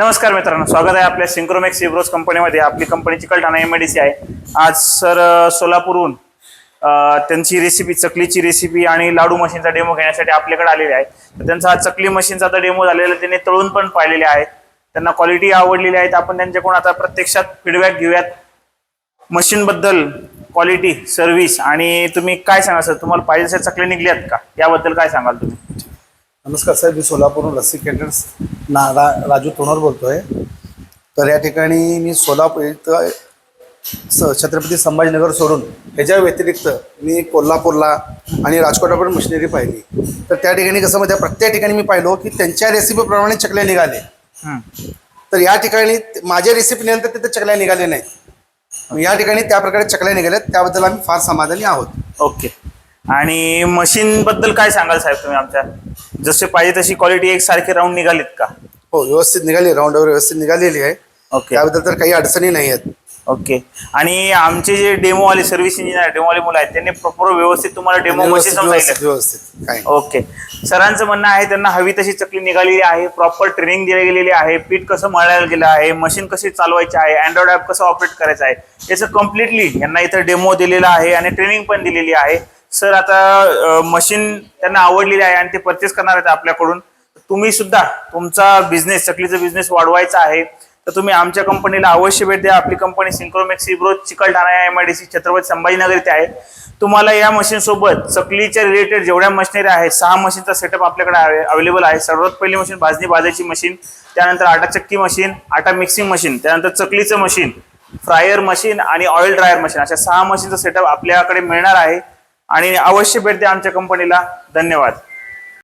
नमस्कार मित्रांनो स्वागत आहे आपल्या सिंक्रोमॅक्स सिब्रोस कंपनीमध्ये आपली company Chikalthana M D C आहे. आज सर सोलापूरहून त्यांची रेसिपी चकलीची रेसिपी आणि लाडू मशीनचा डेमो घेण्यासाठी आपल्याकडे आलेले आहे. तर त्यांचा हा चकली मशीनचा आता डेमो झालेला आहे. त्यांनी तळून पण पाहिलेले आहेत त्यांना क्वालिटी आवडलेली आहेत आपण त्यांच्याकडून आता प्रत्यक्षात फीडबॅक घेऊयात. मशीनबद्दल क्वालिटी सर्व्हिस आणि तुम्ही काय सांगा सर? तुम्हाला पाहिजे अशा चकल्या निघल्यात का? याबद्दल काय सांगाल तुम्ही? नमस्कार साहेब मी सोलापूरहून रस्सी कॅटर्स ना रा राजू तोणर बोलतोय. तर या ठिकाणी मी सोलापूर इथं स छत्रपती संभाजीनगर सोडून ह्याच्या व्यतिरिक्त मी कोल्हापूरला आणि राजकोटला पण मशिनरी पाहिली. तर त्या ठिकाणी कसं म्हणजे प्रत्येक ठिकाणी मी पाहिलो की त्यांच्या रेसिपीप्रमाणे चकल्या निघाले. तर या ठिकाणी माझ्या रेसिपीनंतर तिथे चकल्या निघाले नाहीत. या ठिकाणी त्या प्रकारे चकल्या निघाल्यात त्याबद्दल आम्ही फार समाधानी आहोत. ओके. आणि मशीन बद्दल काय सांगाल साहेब तुम्ही आमच्या? जसे पाहिजे तशी क्वालिटी एक सारखी राऊंड निघालीत का? हो व्यवस्थित निघाली राऊंडवर व्यवस्थित निघालेली आहे. ओके त्याबद्दल तर काही अडचणी नाही आहेत. ओके आणि आमचे जे डेमो वाले सर्व्हिस इंजिनियर डेमो वाले मुलं आहेत त्यांनी प्रॉपर व्यवस्थित तुम्हाला डेमो मशीन व्यवस्थित व्यवस्थित. ओके सरांचं म्हणणं आहे त्यांना हवी तशी चकली निघालेली आहे प्रॉपर ट्रेनिंग दिली गेलेली आहे पीठ कसं मळायला गेलं आहे मशीन कशी चालवायची आहे अँड्रॉइड ॲप कसं ऑपरेट करायचं आहे याचं कम्प्लिटली यांना इथं डेमो दिलेला आहे आणि ट्रेनिंग पण दिलेली आहे. सर आता मशीन त्यांना आवडलेली आहे आणि ते परचेस करणार आहेत आपल्याकडून. तुम्ही सुद्धा तुमचा बिझनेस चकलीचा बिझनेस वाढवायचा आहे. तर तुम्ही आमच्या कंपनीला अवश्य भेट द्या. आपली company Synchromax इब्रो Chikalthana M I D C Chhatrapati Sambhajinagar इथे आहे. तुम्हाला या मशीन सोबत चकलीच्या रिलेटेड जेवढ्या मशिनरी आहेत सहा मशीनचा सेटअप आपल्याकडे अवेलेबल आहे. सर्वात पहिली मशीन भाजणी भाजायची मशीन त्यानंतर आटा चक्की मशीन आटा मिक्सिंग मशीन त्यानंतर चकलीचं मशीन फ्रायर मशीन आणि ऑइल ड्रायर मशीन अशा सहा मशीनचा सेटअप आपल्याकडे मिळणार आहे. आणि अवश्य भेट द्या आमच्या कंपनीला. धन्यवाद.